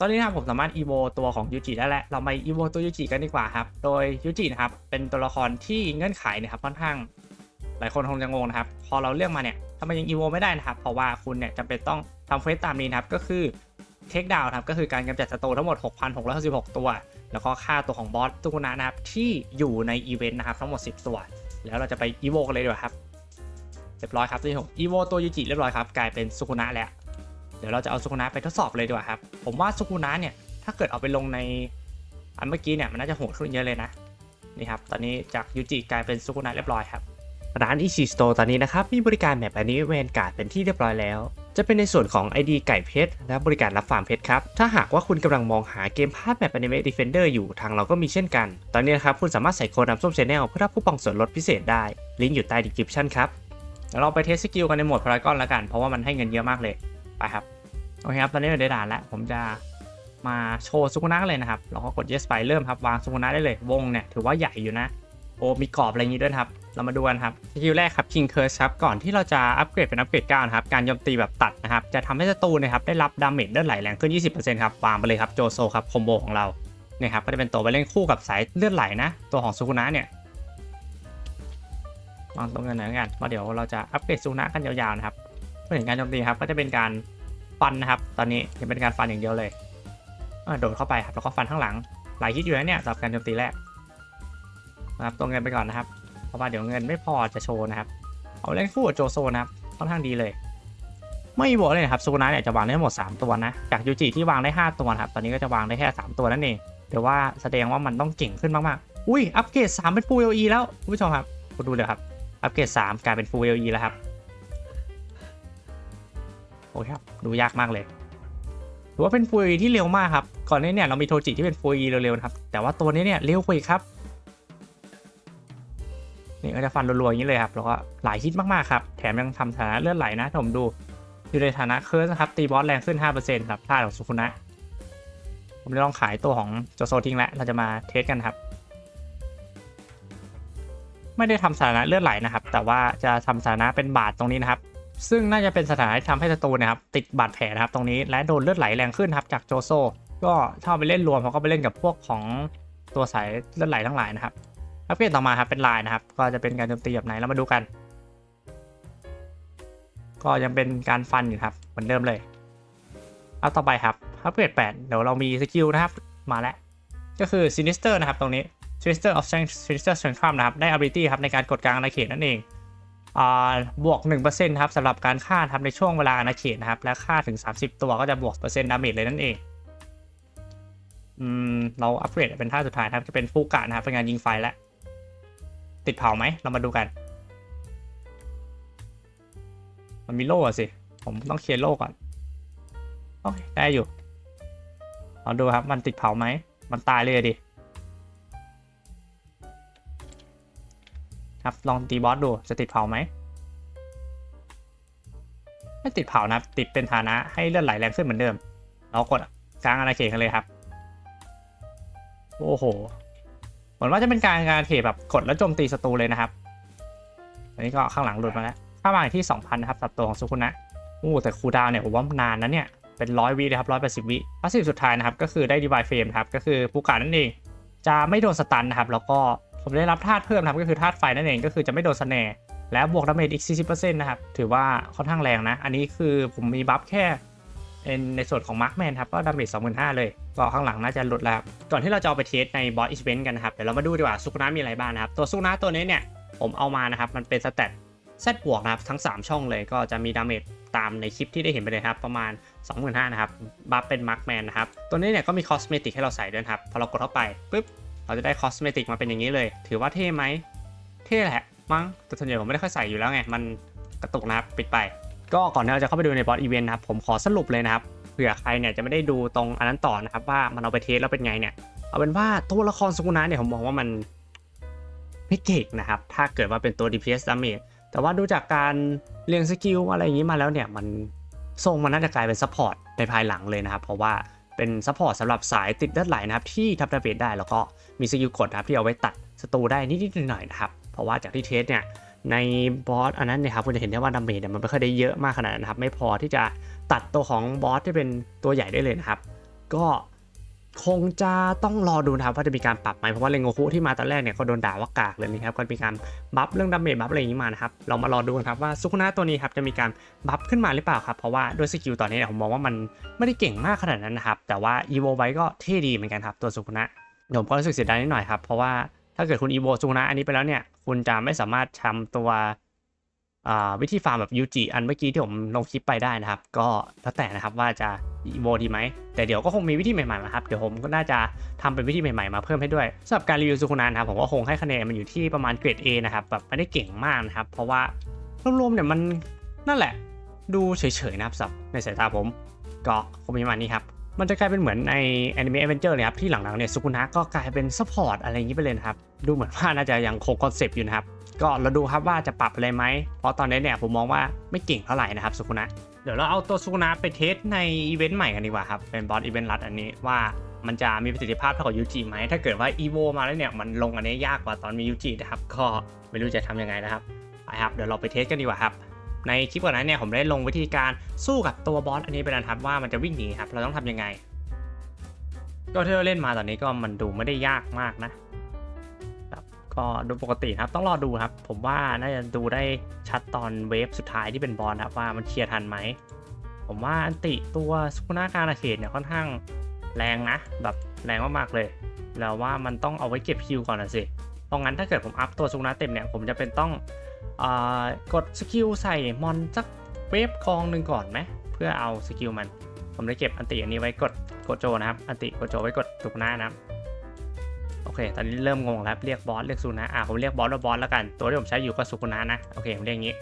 ตอนนี้นะครับผมสามารถอีโวตัวของยูจิได้แล้ว เรามาอีโวตัวยูจิกันดีกว่าครับ โดยยูจินะครับเป็นตัวละครที่เงื่อนไขนะครับค่อนข้าง หลายคนคงจะงงนะครับ พอเราเลือกมาเนี่ยทำไมยังอีโวไม่ได้นะครับ เพราะว่าคุณเนี่ยจำเป็นต้องทำเควสตามนี้นะครับ ก็คือเทคดาวครับก็คือการกำจัดศัตรูทั้งหมด 6,666 ตัว แล้วก็ฆ่าตัวของบอสตุกุนะนะครับที่อยู่ในอีเวนต์นะครับทั้งหมด 10 ตัว แล้วเราจะไปอีโวกันเลยดีกว่าครับเรียบร้อยครับตัวที่ผมอีโวตัวยูจิเรียบร้อยครับกลายเป็นสุกุนะแล้ว เดี๋ยวเราจะเอาสุกุนะไปทดสอบเลยดีกว่าครับ ผมว่าสุกุนะเนี่ย ถ้าเกิดเอาไปลงในอันเมื่อกี้เนี่ยมันน่าจะโหดขึ้นเยอะเลยนะ นี่ครับ ตอนนี้จากยูจิกลายเป็นสุกุนะเรียบร้อยครับ ร้านอิชิสโตตอนนี้นะครับ มีบริการแบบอันนี้เวนการ์ดเป็นที่เรียบร้อยแล้ว จะเป็นในส่วนของ ID ไก่เพชรและบริการรับฟาร์มเพชรครับ ถ้าหากว่าคุณกำลังมองหาเกมพาร์ทแบบ Anime Defender อยู่ทางเราก็มีเช่นกัน ตอนนี้นะครับคุณสามารถใส่โค้ดน้ำส้มชแนลเพื่อรับคูปองส่วนลดพิเศษได้ ลิงก์อยู่ใต้ description ครับเดี๋ยวเราไปเทสสกิลกันในโหมดพารากอนแล้วกัน เพราะว่ามันให้เงินเยอะมากเลย ไปครับ โอเคครับ ตอนนี้เราได้ด่านแล้ว ผมจะมาโชว์สุกุนะเลยนะครับ เราก็กด yes ไปเริ่มครับ วางสุกุนะได้เลย วงเนี่ยถือว่าใหญ่อยู่นะ โอ้มีกรอบอะไรอย่างนี้ด้วยครับ เรามาดูกันครับสกิลแรกครับ King Curse ครับ ก่อนที่เราจะอัปเกรดเป็นอัปเกรด9นะครับ การโจมตีแบบตัดนะครับ จะทำให้ศัตรูนะครับได้รับดาเมจเลือดไหลแรงขึ้น 20%ครับ วางไปเลยครับ โจโซครับคอมโบของเราเนี่ยครับ ก็จะเป็นตัวไปเล่นคู่กับสายเลือดไหลนะ ตัวของสุกุนะเนี่ยวางตรงกันหน่อยกันเพราะเดี๋ยวเราจะอัปเกรดสุกุนะกันยาวๆนะครับ เพื่อเห็นการโจมตีครับ ก็จะเป็นการฟันนะครับ ตอนนี้จะเป็นการฟันอย่างเดียวเลยโดดเข้าไปครับแล้วก็ฟันข้างหลัง หลายฮิตอยู่นะเนี่ยสำหรับการโจมตีแรกนะครับตรงเงินไปก่อนนะครับ เพราะว่าเดี๋ยวเงินไม่พอจะโชว์นะครับ เอาเล่นคู่กับโจโซนะครับค่อนข้างดีเลย ไม่บวกเลยนะครับโซนะเนี่ยจะวางได้หมด 3 ตัวนะ จากยูจิที่วางได้ 5 ตัวครับ ตอนนี้ก็จะวางได้แค่ 3 ตัวนั่นเองเดี๋ยวว่าแสดงว่ามันต้องเก่งขึ้นมากๆ อุ้ย อัปเกรด3เป็น Full LE แล้วคุณผู้ชมครับคุณดูเลยครับ อัปเกรด3กลายเป็น Full LE แล้วครับ โอเคครับดูยากมากเลยถือว่าเป็น Full LE ที่เร็วมากครับก่อนหน้านี้เนี่ยเรามีโทจิที่เป็น Full LE เร็วๆนะครับแต่ว่าตัวนี้เนี่ยเร็วกว่าอีกครับนี่ก็จะฟันรัวๆอย่างนี้เลยครับแล้วก็หลายฮิตมากๆครับแถมยังทำฐานะเลือดไหลนะผมดูอยู่ในฐานะเคิร์สครับตีบอสแรงขึ้น 5%ครับท่าของสุคุนะผมจะลองขายตัวของโจโซทิ้งแล้วเราจะมาเทสกันครับ ไม่ได้ทำสถานะเลือดไหลนะครับ แต่ว่าจะทำสถานะเป็นบาดตรงนี้นะครับ ซึ่งน่าจะเป็นสถานที่ทำให้ศัตรูนะครับติดบาดแผลนะครับตรงนี้และโดนเลือดไหลแรงขึ้นครับจากโจโซ ก็ถ้าเอาไปเล่นรวมเขาก็ไปเล่นกับพวกของตัวสายเลือดไหลทั้งหลายนะครับอัปเกรดต่อมาครับเป็นลายนะครับ ก็จะเป็นการโจมตีแบบไหนเรามาดูกัน ก็ยังเป็นการฟันอยู่ครับเหมือนเดิมเลยเอาต่อไปครับอัปเกรด8เดี๋ยวเรามีสกิลนะครับมาแล้วก็คือ Sinister นะครับตรงนี้ Sinister of Strength Sinister Strength นะครับได้ ability ครับในการกดกลางอาณาเขตนั่นเอง บวก 1%ครับสำหรับการฆ่าครับในช่วงเวลาอาณาเขตนะครับ และฆ่าถึง 30 ตัวก็จะบวกเปอร์เซ็นต์ดาเมจเลยนั่นเองอืมเราอัปเกรดเป็นท่าสุดท้ายนะครับจะเป็นฟูกะนะครับเป็นงานยิงไฟแล้วติดเผาไหมเรามาดูกัน มันมีโล่อะสิ ผมต้องเคลียร์โล่ก่อนโอเคได้อยู่ลองดูครับมันติดเผาไหม มันตายเลยดิ ครับลองตีบอสดูจะติดเผาไหมไม่ติดเผานะติดเป็นฐานะให้เลือดไหลแรงขึ้นเหมือนเดิม เรากดกลางอาณาเขตกันเลยครับ โอ้โหเหมือนว่าจะเป็นการการเทแบบกดแล้วโจมตีศัตรูเลยนะครับ อันนี้ก็ข้างหลังหลุดมาแล้วค่ามาที่ 2,000 นะครับสับตัวของสุคุนะโอ้แต่คูดาวเนี่ยผมว่านานนะเนี่ยเป็นร้อยวิเลยครับร้อยแปดสิบวิพาสซีฟสุดท้ายนะครับก็คือได้ดีวายเฟรมครับก็คือผู้การนั่นเองจะไม่โดนสตันนะครับแล้วก็ ผมได้รับธาตุเพิ่มนะครับก็คือธาตุไฟนั่นเองก็คือจะไม่โดนสแนร์แล้วบวกดาเมจอีก 40%นะครับ ถือว่าค่อนข้างแรงนะ อันนี้คือผมมีบัฟแค่เป็นในส่วนของมาร์คแมนครับ ก็ดาเมจ25,000 เลย ก็ข้างหลังน่าจะหลุดแล้ว ก่อนที่เราจะเอาไปเทสในบอสอิเวนต์กันนะครับ เดี๋ยวเรามาดูดีกว่าสุกุนะมีอะไรบ้างนะครับ ตัวสุกุนะตัวนี้เนี่ย ผมเอามานะครับ มันเป็นสเตตเซตบวกนะครับ ทั้ง 3 ช่องเลย ก็จะมีดาเมจตามในคลิปที่ได้เห็นไปเลยครับ ประมาณ 25,000 นะครับ บัฟเป็นมาร์คแมนนะครับ ตัวนี้เนี่ยก็มีคอสเมติกให้เราใส่ด้วยครับ พอเรากดเข้าไปปุ๊บ เราจะได้คอสเมติกมาเป็นอย่างนี้เลย ถือว่าเท่ไหม เท่แหละ มั้ง แต่ส่วนใหญ่ผมไม่ได้ค่อยใส่อยู่แล้วไง มันกระตุกนะครับ ปิดไป ก็ก่อนที่เราจะเข้าไปดูในบอสอีเวนต์นะครับ ผมขอสรุปเลยนะครับ เผื่อใครเนี่ยจะไม่ได้ดูตรงอันนั้นต่อนะครับ ว่ามันเอาไปเทสแล้วเป็นไงเนี่ย เอาเป็นว่าตัวละครสุกุนะเนี่ยผมมองว่ามันไม่เก่งนะครับ ถ้าเกิดว่าเป็นตัว DPS damage แต่ว่าดูจากการเรียงสกิลอะไรอย่างนี้มาแล้วเนี่ย มันทรงมันน่าจะกลายเป็นซัพพอร์ตในภายหลังเลยนะครับ เพราะว่า เป็นซัพพอร์ตสำหรับสายติดเลือดไหลนะครับที่ทับดาเมจได้แล้วก็มีสกิลกดนะครับที่เอาไว้ตัดศัตรูได้นิดๆหน่อยๆนะครับ เพราะว่าจากที่เทสเนี่ยในบอสอันนั้นเนี่ยครับคุณจะเห็นได้ว่าดาเมจเนี่ยมันไม่ค่อยได้เยอะมากขนาดนั้นนะครับ ไม่พอที่จะตัดตัวของบอสที่เป็นตัวใหญ่ได้เลยนะครับ ก็ คงจะต้องรอดูนะครับว่าจะมีการปรับไหมเพราะว่าเรนโงคุที่มาตอนแรกเนี่ยเขาโดนด่าว่ากากเลยนะครับก็มีการบัฟเรื่องดาเมจบัฟอะไรอย่างนี้มานะครับเรามารอดูกันครับว่าซุกุนะตัวนี้ครับจะมีการบัฟขึ้นมาหรือเปล่าครับเพราะว่าด้วยสกิลตอนนี้เนี่ยผมมองว่ามันไม่ได้เก่งมากขนาดนั้นนะครับแต่ว่าอีโวไว้ก็เท่ดีเหมือนกันครับตัวซุกุนะผมก็รู้สึกเสียดายนิดหน่อยครับเพราะว่าถ้าเกิดคุณอีโวซุกุนะอันนี้ไปแล้วเนี่ยคุณจะไม่สามารถทำตัววิธีฟาร์มแบบยูจิอันเมื่อกี้ที่ผมลงคลิปไปได้นะครับ ก็แล้วแต่นะครับว่าจะ อีโวดีไหมแต่เดี๋ยวก็คงมีวิธีใหม่ๆมาครับเดี๋ยวผมก็น่าจะทำเป็นวิธีใหม่ๆมาเพิ่มให้ด้วยสำหรับการรีวิวซูคุนานนะครับผมก็คงให้คะแนนมันอยู่ที่ประมาณเกรด A นะครับแบบไม่ได้เก่งมากนะครับเพราะว่ารวมๆเนี่ยมันนั่นแหละ ดูเฉยๆนะครับสับในสายตาผมก็คงมีประมาณนี้ครับมันจะกลายเป็นเหมือนใน Anime Adventure เลยครับที่หลังๆเนี่ยสุกุนะก็กลายเป็นซัพพอร์ตอะไรอย่างนี้ไปเลยนะครับ ดูเหมือนว่าน่าจะยังคงคอนเซปต์อยู่นะครับ ก็เราดูครับว่าจะปรับอะไรไหม เพราะตอนนี้เนี่ยผมมองว่าไม่เก่งเท่าไหร่นะครับสุกุนะ เดี๋ยวเราเอาตัวสุกนะไปเทสในอีเวนต์ใหม่กันดีกว่าครับ เป็นบอสอีเวนต์รัดอันนี้ว่ามันจะมีประสิทธิภาพเท่ากับยูจิไหม ถ้าเกิดว่าอีโวมาแล้วเนี่ย มันลงอันนี้ยากกว่าตอนมียูจินะครับ ก็ไม่รู้จะทำยังไงนะครับ ไปครับ เดี๋ยวเราไปเทสกันดีกว่าครับ ในคลิปก่อนหนั้านเนี่ยผมได้ลงวิธีการสู้กับตัวบอสอันนี้ไปนะครับว่ามันจะวิ่งหนีครับ เราต้องทำยังไง ก็ที่เราเล่นมาตอนนี้ก็มันดูไม่ได้ยากมากนะ ก็ดูปกติครับต้องรอดูครับ ผมว่าน่าจะดูได้ชัดตอนเวฟสุดท้ายที่เป็นบอลครับว่ามันเคลียร์ทันไหม ผมว่าอันติตัวสุกุนาการาเขตเนี่ยค่อนข้างแรงนะ แบบแรงมากๆเลย แล้วว่ามันต้องเอาไว้เก็บคิวก่อนนะสิ เพราะงั้นถ้าเกิดผมอัพตัวสุกุนาเต็มเนี่ยผมจะเป็นต้องอกดสกิลใส่มอนสักเวฟกองหนึ่งก่อนไหมเพื่อเอาสกิลมัน ผมได้เก็บอันติอันนี้ไว้กดโกโจนะครับ อันติโกโจไว้กดสุกุนานะครับ เค ตอนนี้เริ่มงงแล้วเรียกบอสเรียกซูนะอะผมเรียกบอสว่าบอสแล้วกัน ตัวที่ผมใช้อยู่ก็สุกุนะนะ โอเคผมเรียกอย่างนี้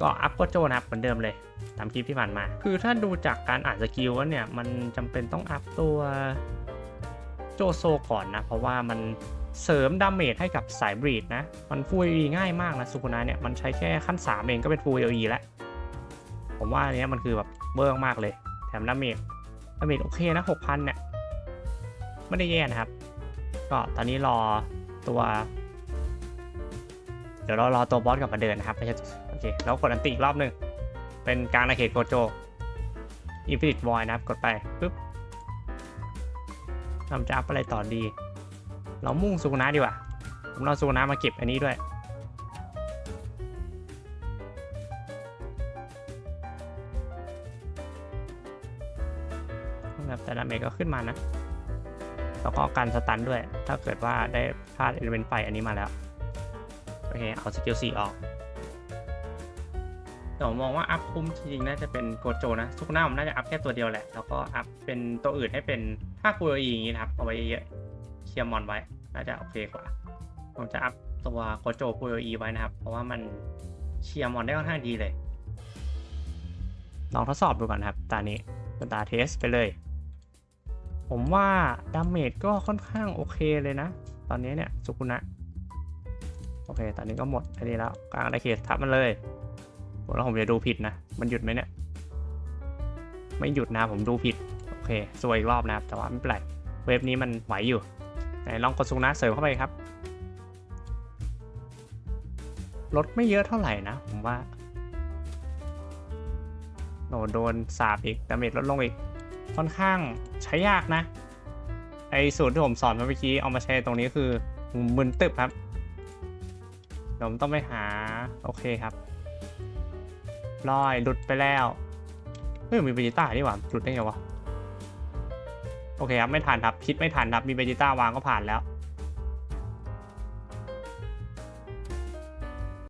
ก็อัพโกโจนะครับเหมือนเดิมเลยตามคลิปที่ผ่านมา คือถ้าดูจากการอ่านสกิลแล้วเนี่ยมันจำเป็นต้องอัพตัวโจโซก่อนนะ เพราะว่ามันเสริมดาเมจให้กับสายบรีดนะ มันฟูลอีง่ายมากนะสุกุนะเนี่ยมันใช้แค่ขั้น 3 เองก็เป็นฟูลอีแล้ว ผมว่าอันเนี้ยมันคือแบบเบิร์กมากเลย แถมดาเมจดาเมจโอเคนะ6,000เนี่ยไม่ได้แย่นะครับ ก็ตอนนี้รอตัว เดี๋ยวเรารอตัวบอสกลับมาเดินนะครับโอเคแล้วกดอันติอีกรอบหนึ่งเป็นกางนาเขตโกโจอินฟินิตวอยนะครับกดไปปุ๊บทำจะอัพอะไรต่อดี เรามุ่งซูกุนะดีกว่า ผมเอาซูกุนะมาเก็บอันนี้ด้วยแบบแต่ดาเมก็ขึ้นมานะ แล้วก็การสตันด้วย ถ้าเกิดว่าได้พลาดเอลิเมนต์ไฟอันนี้มาแล้ว โอเค เอาสกิล4ออกแต่ผมมองว่าอัพคุ้มจริงๆน่าจะเป็นโกโจนะทุกหน้าผมน่าจะอัพแค่ตัวเดียวแหละ แล้วก็อัพเป็นตัวอื่นให้เป็นถ้าฟูอีอย่างนี้นะครับ เอาไว้เยอะๆเคียร์มอนไว้ น่าจะโอเคกว่า ผมจะอัพตัวโกโจฟูอีไว้นะครับ เพราะว่ามันเคียร์มอนได้ค่อนข้างดีเลย ลองทดสอบดูก่อนนะครับ ตานี้เป็นตาเทสไปเลย ผมว่าดาเมจก็ค่อนข้างโอเคเลยนะ ตอนนี้เนี่ยสุกุนะ โอเค ตอนนี้ก็หมดอันนี้แล้วกลางอาเขตทับมันเลยผมแล้วผมจะดูผิดนะ มันหยุดไหมเนี่ย ไม่หยุดนะผมดูผิด โอเคสวยอีกรอบนะครับ แต่ว่าไม่เป็นไร เวฟนี้มันไหวอยู่ไหนลองกดสุกุนะเสริมเข้าไปครับ ลดไม่เยอะเท่าไหร่นะ ผมว่าโดนโดนสาบอีกดาเมจลดลงอีก ค่อนข้างใช้ยากนะไอสูตรที่ผมสอนเมื่อกี้เอามาใช้ตรงนี้คือมึนตึบครับเดี๋ยวผมต้องไปหา โอเคครับลอยหลุดไปแล้วเฮ้ยมีเบจิต้านี่หว่าหลุดได้ไงวะโอเคครับไม่ทันครับคิดไม่ทันครับมีเบจิต้าวางก็ผ่านแล้ว